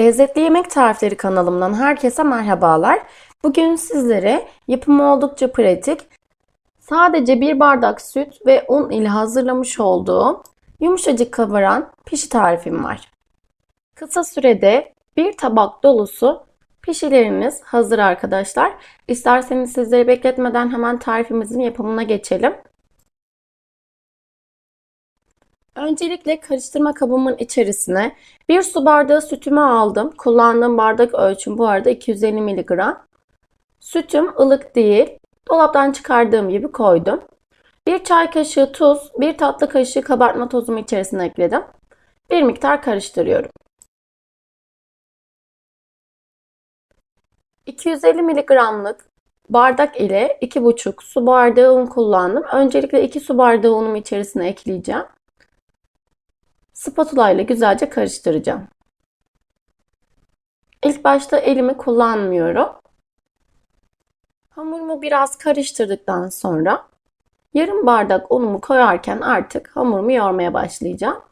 Lezzetli Yemek Tarifleri kanalımdan herkese merhabalar. Bugün sizlere yapımı oldukça pratik, sadece bir bardak süt ve un ile hazırlamış olduğum yumuşacık kabaran pişi tarifim var. Kısa sürede bir tabak dolusu pişileriniz hazır arkadaşlar. İsterseniz sizleri bekletmeden hemen tarifimizin yapımına geçelim. Öncelikle karıştırma kabımın içerisine bir su bardağı sütümü aldım. Kullandığım bardak ölçüm bu arada 250 mg. Sütüm ılık değil. Dolaptan çıkardığım gibi koydum. Bir çay kaşığı tuz, bir tatlı kaşığı kabartma tozumu içerisine ekledim. Bir miktar karıştırıyorum. 250 mg'lık bardak ile 2,5 su bardağı un kullandım. Öncelikle 2 su bardağı unumu içerisine ekleyeceğim. Spatula ile güzelce karıştıracağım. İlk başta elimi kullanmıyorum. Hamurumu biraz karıştırdıktan sonra yarım bardak unumu koyarken artık hamurumu yoğurmaya başlayacağım.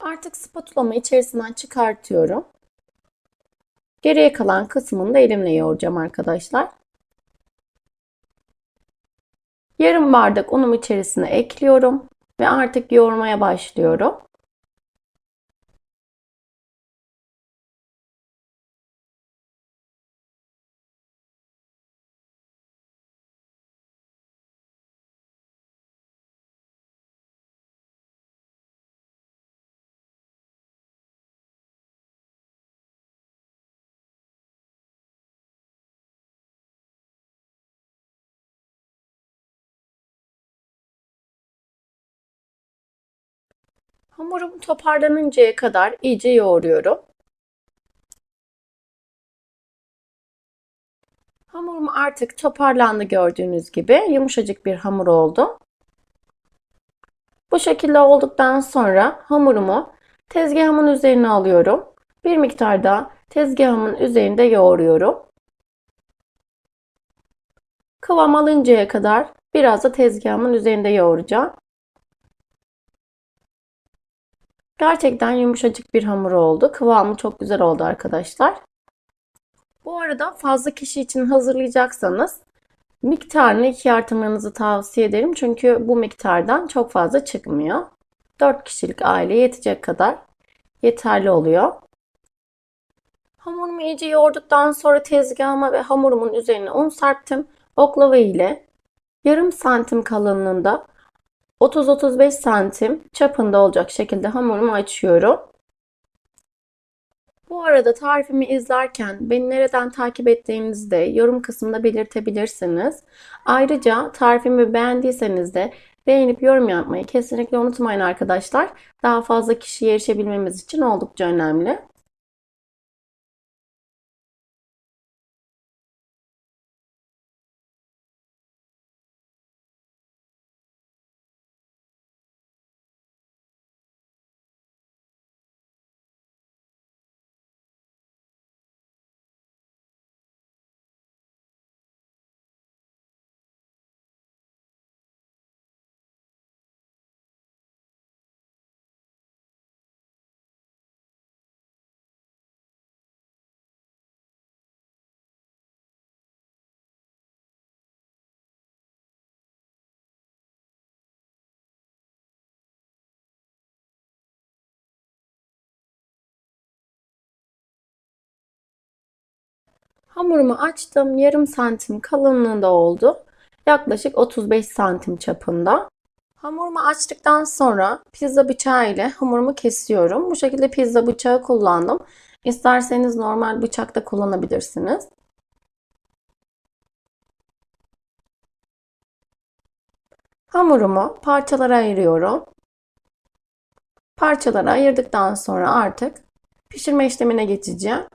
Artık spatulamı içerisinden çıkartıyorum. Geriye kalan kısmını da elimle yoğuracağım arkadaşlar. Yarım bardak unumu içerisine ekliyorum ve artık yoğurmaya başlıyorum. Hamurum toparlanıncaya kadar iyice yoğuruyorum. Hamurum artık toparlandı gördüğünüz gibi. Yumuşacık bir hamur oldu. Bu şekilde olduktan sonra hamurumu tezgahımın üzerine alıyorum. Bir miktar da tezgahımın üzerinde yoğuruyorum. Kıvam alıncaya kadar biraz da tezgahımın üzerinde yoğuracağım. Gerçekten yumuşacık bir hamur oldu. Kıvamı çok güzel oldu arkadaşlar. Bu arada fazla kişi için hazırlayacaksanız miktarını ikiye artırmanızı tavsiye ederim. Çünkü bu miktardan çok fazla çıkmıyor. 4 kişilik aileye yetecek kadar yeterli oluyor. Hamurumu iyice yoğurduktan sonra tezgahıma ve hamurumun üzerine un serptim. Oklava ile yarım santim kalınlığında 30-35 santim çapında olacak şekilde hamurumu açıyorum. Bu arada tarifimi izlerken beni nereden takip ettiğinizi de yorum kısmında belirtebilirsiniz. Ayrıca tarifimi beğendiyseniz de beğenip yorum yapmayı kesinlikle unutmayın arkadaşlar. Daha fazla kişiye erişebilmemiz için oldukça önemli. Hamurumu açtım. Yarım santim kalınlığında oldu. Yaklaşık 35 santim çapında. Hamurumu açtıktan sonra pizza bıçağı ile hamurumu kesiyorum. Bu şekilde pizza bıçağı kullandım. İsterseniz normal bıçak da kullanabilirsiniz. Hamurumu parçalara ayırıyorum. Parçalara ayırdıktan sonra artık pişirme işlemine geçeceğim.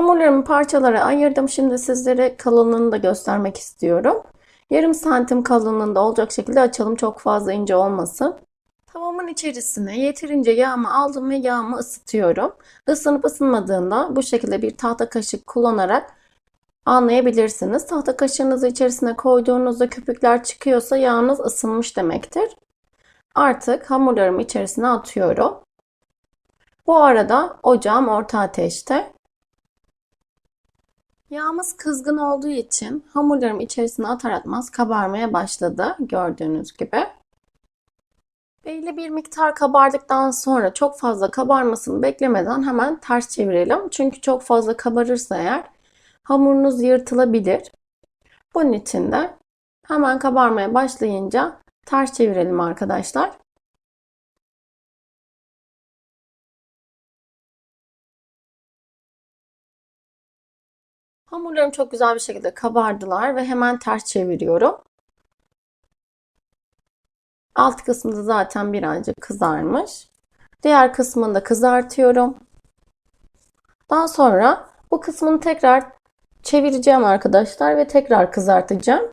Hamurlarımı parçalara ayırdım. Şimdi sizlere kalınlığını da göstermek istiyorum. Yarım santim kalınlığında olacak şekilde açalım. Çok fazla ince olmasın. Tavamın içerisine yeterince yağımı aldım ve yağımı ısıtıyorum. Isınıp ısınmadığında bu şekilde bir tahta kaşık kullanarak anlayabilirsiniz. Tahta kaşığınızı içerisine koyduğunuzda köpükler çıkıyorsa yağınız ısınmış demektir. Artık hamurlarımı içerisine atıyorum. Bu arada ocağım orta ateşte. Yağımız kızgın olduğu için hamurlarım içerisine atar atmaz kabarmaya başladı gördüğünüz gibi. Belli bir miktar kabardıktan sonra çok fazla kabarmasını beklemeden hemen ters çevirelim. Çünkü çok fazla kabarırsa eğer hamurunuz yırtılabilir. Bunun için de hemen kabarmaya başlayınca ters çevirelim arkadaşlar. Hamurlarım çok güzel bir şekilde kabardılar ve hemen ters çeviriyorum. Alt kısmı zaten birazcık kızarmış. Diğer kısmını da kızartıyorum. Daha sonra bu kısmını tekrar çevireceğim arkadaşlar ve tekrar kızartacağım.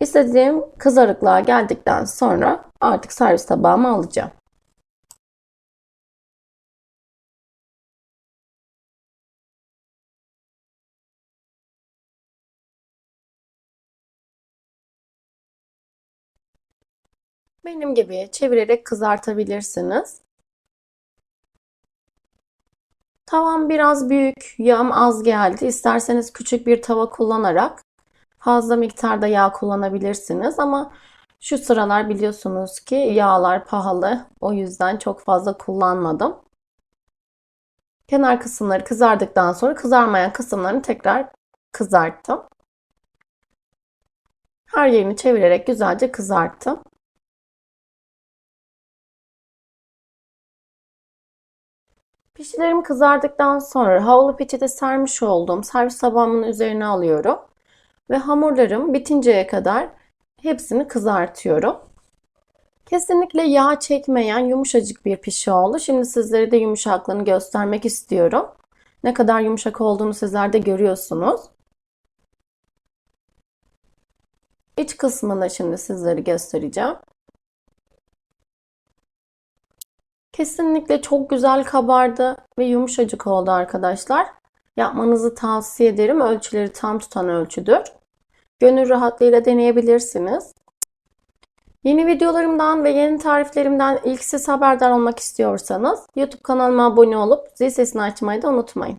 İstediğim kızarıklığa geldikten sonra artık servis tabağıma alacağım. Benim gibi çevirerek kızartabilirsiniz. Tavam biraz büyük, yağım az geldi. İsterseniz küçük bir tava kullanarak fazla miktarda yağ kullanabilirsiniz ama şu sıralar biliyorsunuz ki yağlar pahalı. O yüzden çok fazla kullanmadım. Kenar kısımları kızardıktan sonra kızarmayan kısımlarını tekrar kızarttım. Her yerini çevirerek güzelce kızarttım. Pişilerim kızardıktan sonra havlu peçete sermiş olduğum servis tabağımın üzerine alıyorum. Ve hamurlarım bitinceye kadar hepsini kızartıyorum. Kesinlikle yağ çekmeyen yumuşacık bir pişi oldu. Şimdi sizlere de yumuşaklığını göstermek istiyorum. Ne kadar yumuşak olduğunu sizler de görüyorsunuz. İç kısmını şimdi sizlere göstereceğim. Kesinlikle çok güzel kabardı ve yumuşacık oldu arkadaşlar. Yapmanızı tavsiye ederim. Ölçüleri tam tutan ölçüdür. Gönül rahatlığıyla deneyebilirsiniz. Yeni videolarımdan ve yeni tariflerimden ilk siz haberdar olmak istiyorsanız YouTube kanalıma abone olup zil sesini açmayı da unutmayın.